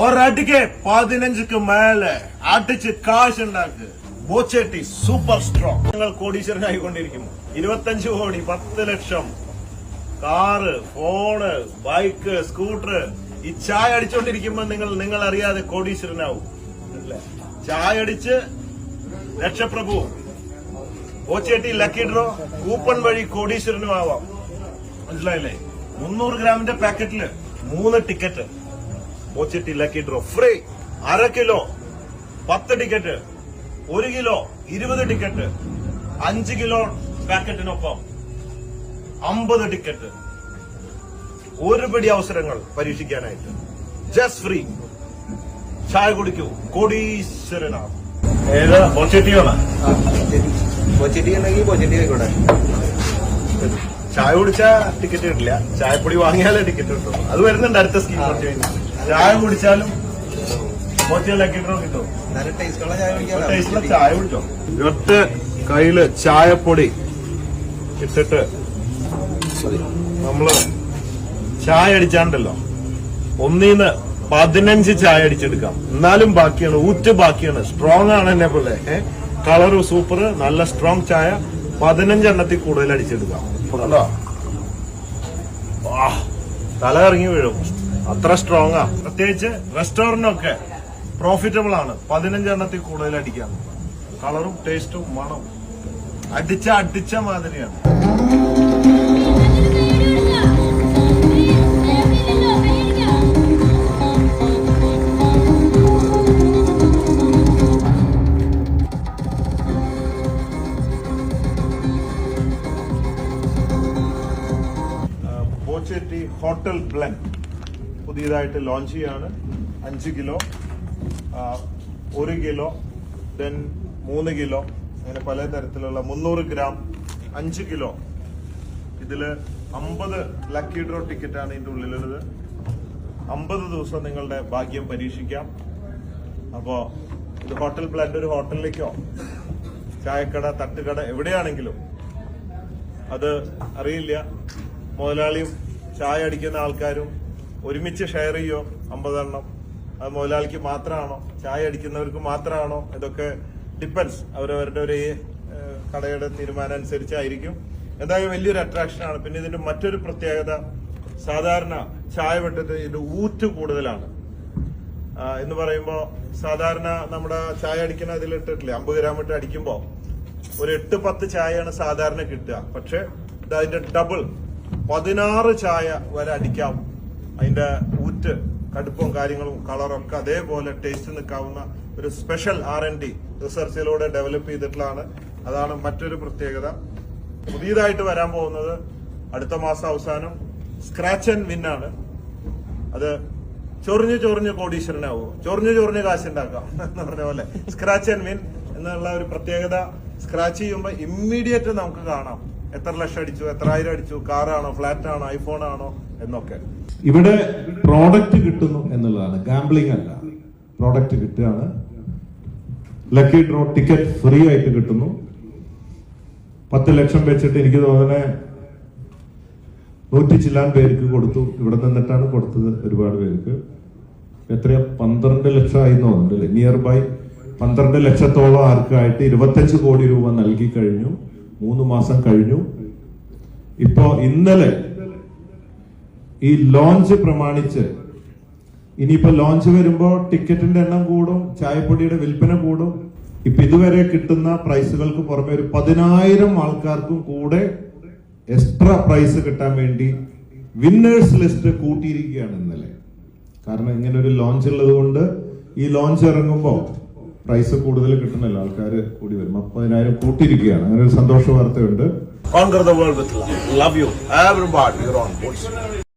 ഒരടിക്ക് പതിനഞ്ചുക്ക് മേലെ അടിച്ച് കാശുണ്ടാക്ക്. ബോച്ചേട്ടി super strong നിങ്ങൾ കോടീശ്വരനായിക്കൊണ്ടിരിക്കുന്നു. ഇരുപത്തഞ്ച് കോടി പത്ത് ലക്ഷം. Car phone bike scooter. ഈ ചായ അടിച്ചോണ്ടിരിക്കുമ്പോ നിങ്ങൾ നിങ്ങൾ അറിയാതെ കോടീശ്വരനാവും? ചായ അടിച്ച് രക്ഷപ്രഭു. ഓച്ചേട്ടി ലക്കി ഡ്രോ കൂപ്പൺ വഴി കോടീശ്വരനും ആവാം. മനസ്സിലായില്ലേ? മുന്നൂറ് ഗ്രാമിന്റെ പാക്കറ്റിൽ മൂന്ന് ticket Ochetti lucky draw free അര കിലോ. പത്ത് ടിക്കറ്റ്. ഒരു കിലോ. ഇരുപത് ടിക്കറ്റ്. അഞ്ച് കിലോ പാക്കറ്റിനൊപ്പം അമ്പത് ടിക്കറ്റ്. ഒരുപടി അവസരങ്ങൾ പരീക്ഷിക്കാനായിട്ട്. ജസ്റ്റ് ഫ്രീ ചായ കുടിക്കൂ. കോടീശ്വരനാണ് ഏത്? ചായ കുടിച്ചാ ടിക്കറ്റ് കിട്ടില്ല. ചായപ്പൊടി വാങ്ങിയാലേ ടിക്കറ്റ് കിട്ടും അത് വരുന്നുണ്ട് അടുത്ത സ്കീം കുറച്ച് കഴിഞ്ഞ്. ചായ കുടിച്ചാലും ചായ കുടിച്ചോ? ഒറ്റ കയ്യിൽ ചായപ്പൊടി ഇട്ടിട്ട് നമ്മൾ ചായ അടിച്ചാണ്ടല്ലോ. ഒന്നീന്ന് പതിനഞ്ച് ചായ അടിച്ചെടുക്കാം. എന്നാലും ബാക്കിയാണ് ഊറ്റ് ബാക്കിയാണ്. സ്ട്രോങ് ആണ് എന്നെ പോലെ. കളറ് സൂപ്പർ നല്ല സ്ട്രോങ് ചായ. പതിനഞ്ചെണ്ണത്തിൽ കൂടുതൽ അടിച്ചെടുക്കാം. കണ്ടോ വാ, തല ഇറങ്ങി വീഴും. അത്ര സ്ട്രോങ് ആ. പ്രത്യേകിച്ച് റെസ്റ്റോറന്റൊക്കെ പ്രോഫിറ്റബിൾ ആണ്. പതിനഞ്ചെണ്ണത്തിൽ കൂടുതൽ അടിക്കാം കളറും ടേസ്റ്റും മണവും. അടിച്ച അടിച്ച മാതിരിയാണ്. Hotel blend. പുതിയതായിട്ട് ലോഞ്ച് ചെയ്യാണ്. അഞ്ച് കിലോ ഒരു കിലോ ദെൻ മൂന്ന് കിലോ അങ്ങനെ പല തരത്തിലുള്ള മുന്നൂറ് ഗ്രാം അഞ്ച് കിലോ. ഇതിൽ അമ്പത് ലക്കി ഡ്രോ ടിക്കറ്റാണ് ആണ് ഇതിന്റെ ഉള്ളിലുള്ളത്. അമ്പത് ദിവസം നിങ്ങളുടെ ഭാഗ്യം പരീക്ഷിക്കാം. അപ്പോൾ ഇത് ഹോട്ടൽ പ്ലാന്റ് ഒരു ഹോട്ടലിലേക്കോ ചായക്കട തട്ടുകട എവിടെയാണെങ്കിലും അത് അറിയില്ല. മുതലാളിയും ചായ അടിക്കുന്ന ആൾക്കാരും ഒരുമിച്ച് ഷെയർ ചെയ്യോ? അമ്പതെണ്ണം. അത് മുതലാളിക്ക് മാത്രമാണോ ചായ അടിക്കുന്നവർക്ക് മാത്രമാണോ ഇതൊക്കെ ഡിപ്പെൻസ് അവരവരുടെ ഒരു കടയുടെ തീരുമാനം അനുസരിച്ചായിരിക്കും എന്തായാലും വലിയൊരു അട്രാക്ഷൻ ആണ്. പിന്നെ ഇതിന്റെ മറ്റൊരു പ്രത്യേകത സാധാരണ ചായ വെട്ടത്തിൽ ഇത് ഊറ്റ് കൂടുതലാണ്. എന്ന് പറയുമ്പോൾ സാധാരണ നമ്മുടെ ചായ അടിക്കുന്ന ഇതിലിട്ടിട്ടില്ലേ അമ്പത് ഗ്രാം ഇട്ട് അടിക്കുമ്പോൾ ഒരു എട്ട് പത്ത് ചായയാണ് സാധാരണ കിട്ടുക. പക്ഷെ ഇത് അതിന്റെ ഡബിൾ പതിനാറ് ചായ വരെ അടിക്കാം. അതിന്റെ ഊറ്റ് കടുപ്പവും കാര്യങ്ങളും കളറൊക്കെ അതേപോലെ ടേസ്റ്റ് നിൽക്കാവുന്ന ഒരു സ്പെഷ്യൽ ആർ എൻ ഡി റിസർച്ചിലൂടെ ഡെവലപ്പ് ചെയ്തിട്ടുള്ളതാണ്. അതാണ് മറ്റൊരു പ്രത്യേകത. പുതിയതായിട്ട് വരാൻ പോകുന്നത് അടുത്ത മാസം അവസാനം സ്ക്രാച്ച് ആൻഡ് വിൻ ആണ്. അത് ചൊറിഞ്ഞ് ചൊറിഞ്ഞ് കോടീശ്വരനാവും. ചൊറിഞ്ഞ് ചൊറിഞ്ഞ് കാശുണ്ടാക്കാം എന്ന് പറഞ്ഞ പോലെ സ്ക്രാച്ച് ആൻഡ് വിൻ എന്നുള്ള ഒരു പ്രത്യേകത സ്ക്രാച്ച് ചെയ്യുമ്പോൾ ഇമ്മീഡിയറ്റ് നമുക്ക് കാണാം. എത്ര ലക്ഷം അടിച്ചു എത്ര ആയിരം അടിച്ചു കാറാണോ ഫ്ലാറ്റ് ആണോ ഐഫോൺ ആണോ എന്നൊക്കെ. ഇവിടെ പ്രോഡക്റ്റ് കിട്ടുന്നു എന്നുള്ളതാണ്. ഗാംബ്ലിംഗ് അല്ല. പ്രോഡക്റ്റ് കിട്ടുകയാണ്. ലക്കി ഡ്രോ ടിക്കറ്റ് ഫ്രീ ആയിട്ട് കിട്ടുന്നു. പത്ത് ലക്ഷം വെച്ചിട്ട് എനിക്ക് തോന്നുന്നത് നൂറ്റി ചില്ലാൻ പേർക്ക് കൊടുത്തു. ഇവിടെ നിന്നിട്ടാണ് കൊടുത്തത് ഒരുപാട് പേർക്ക്. എത്രയാ പന്ത്രണ്ട് ലക്ഷം ആയി തോന്നുന്നുണ്ട് നിയർ ബൈ പന്ത്രണ്ട് ലക്ഷത്തോളം ആർക്കായിട്ട് ഇരുപത്തഞ്ച് കോടി രൂപ നൽകി കഴിഞ്ഞു. മൂന്ന് മാസം കഴിഞ്ഞു. ഇപ്പോ ഇന്നലെ ഈ ലോഞ്ച് പ്രമാണിച്ച് ഇനിയിപ്പോ ലോഞ്ച് വരുമ്പോ ടിക്കറ്റിന്റെ എണ്ണം കൂടും ചായപ്പൊടിയുടെ വിൽപ്പന കൂടും. ഇപ്പൊ ഇതുവരെ കിട്ടുന്ന പ്രൈസുകൾക്ക് പുറമെ ഒരു പതിനായിരം ആൾക്കാർക്കും കൂടെ എക്സ്ട്രാ പ്രൈസ് കിട്ടാൻ വേണ്ടി വിന്നേഴ്സ് ലിസ്റ്റ് കൂട്ടിയിരിക്കുകയാണ് ഇന്നലെ. കാരണം ഇങ്ങനെ ഒരു ലോഞ്ച് ഉള്ളത് കൊണ്ട് ഈ ലോഞ്ച് ഇറങ്ങുമ്പോൾ പ്രൈസ് കൂടുതൽ കിട്ടണല്ലോ ആൾക്കാർ കൂടി വരും. മുപ്പതിനായിരം പതിനായിരം കൂട്ടിയിരിക്കുകയാണ്. അങ്ങനെ ഒരു സന്തോഷ വാർത്തയുണ്ട്. Conquer the world with love you everybody your own.